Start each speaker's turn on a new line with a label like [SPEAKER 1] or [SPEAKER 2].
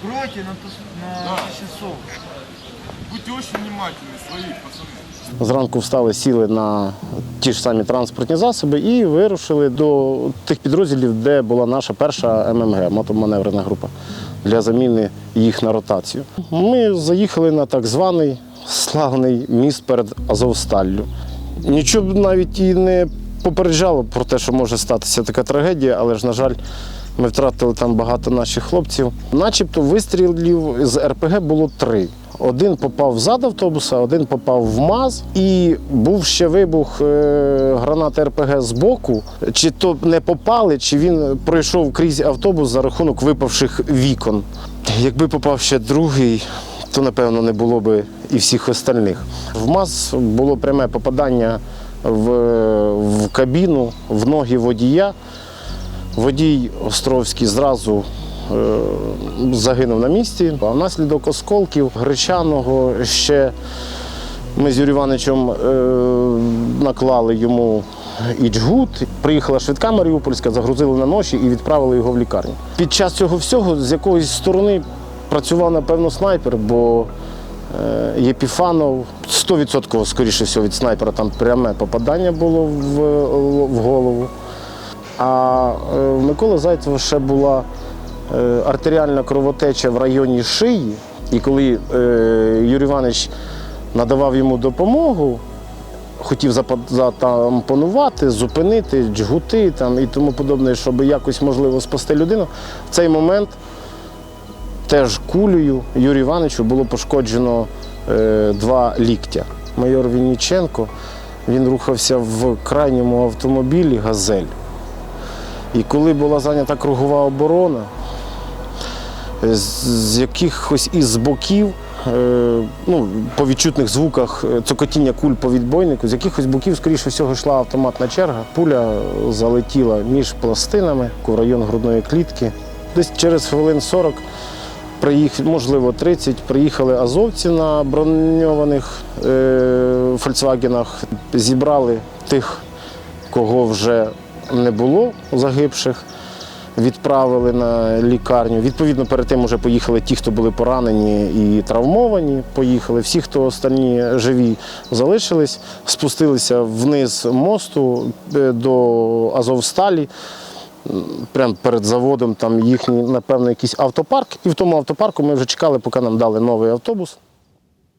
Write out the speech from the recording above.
[SPEAKER 1] Смотрите на, ту, на
[SPEAKER 2] Да.
[SPEAKER 1] часов.
[SPEAKER 2] Будьте очень внимательны, свои пацаны.
[SPEAKER 3] Зранку встали, сіли на ті ж самі транспортні засоби і вирушили до тих підрозділів, де була наша перша ММГ, мотоманеврена група, для заміни їх на ротацію. Ми заїхали на так званий славний міст перед Азовсталлю. Нічого б навіть і не попереджало про те, що може статися така трагедія, але ж, на жаль, ми втратили там багато наших хлопців. Начебто вистрілів з РПГ було три. Один попав зад автобуса, один попав в МАЗ, і був ще вибух е, гранати РПГ з боку. Чи то не попали, чи він пройшов крізь автобус за рахунок випавших вікон. Якби попав ще другий, то напевно не було би і всіх остальних. В МАЗ було пряме попадання в, в кабіну, в ноги водія. Водій Островський зразу е, загинув на місці, а внаслідок осколків гречаного ще ми з Юрієм Івановичем е, наклали йому і джгут. Приїхала швидка Маріупольська, загрузили на ноші і відправили його в лікарню. Під час цього всього з якоїсь сторони працював, напевно, снайпер, бо е, Єпіфанов 100% скоріше всього від снайпера там пряме попадання було в, голову. А Миколи Зайцева ще була е, артеріальна кровотеча в районі шиї. І коли е, Юрій Іванович надавав йому допомогу, хотів затампонувати, зупинити, джгути там, і тому подобне, щоб якось можливо спасти людину, в цей момент теж кулею Юрію Івановичу було пошкоджено е, два ліктя. Майор Вінніченко він рухався в крайньому автомобілі Газель. І коли була зайнята кругова оборона, е, з, якихось із боків, е, ну, по відчутних звуках е, цокотіння куль по відбойнику, з якихось боків, скоріше всього, йшла автоматна черга. Пуля залетіла між пластинами в район грудної клітки. Десь через хвилин 40, приїх, можливо, 30, приїхали азовці на броньованих фольксвагенах, зібрали тих, кого вже не було загибших, відправили на лікарню. Відповідно, перед тим вже поїхали ті, хто були поранені і травмовані. Поїхали. Всі, хто останні живі, залишились, спустилися вниз мосту е, до Азовсталі. Прямо перед заводом там їхній, напевно, якийсь автопарк. І в тому автопарку ми вже чекали, поки нам дали новий автобус.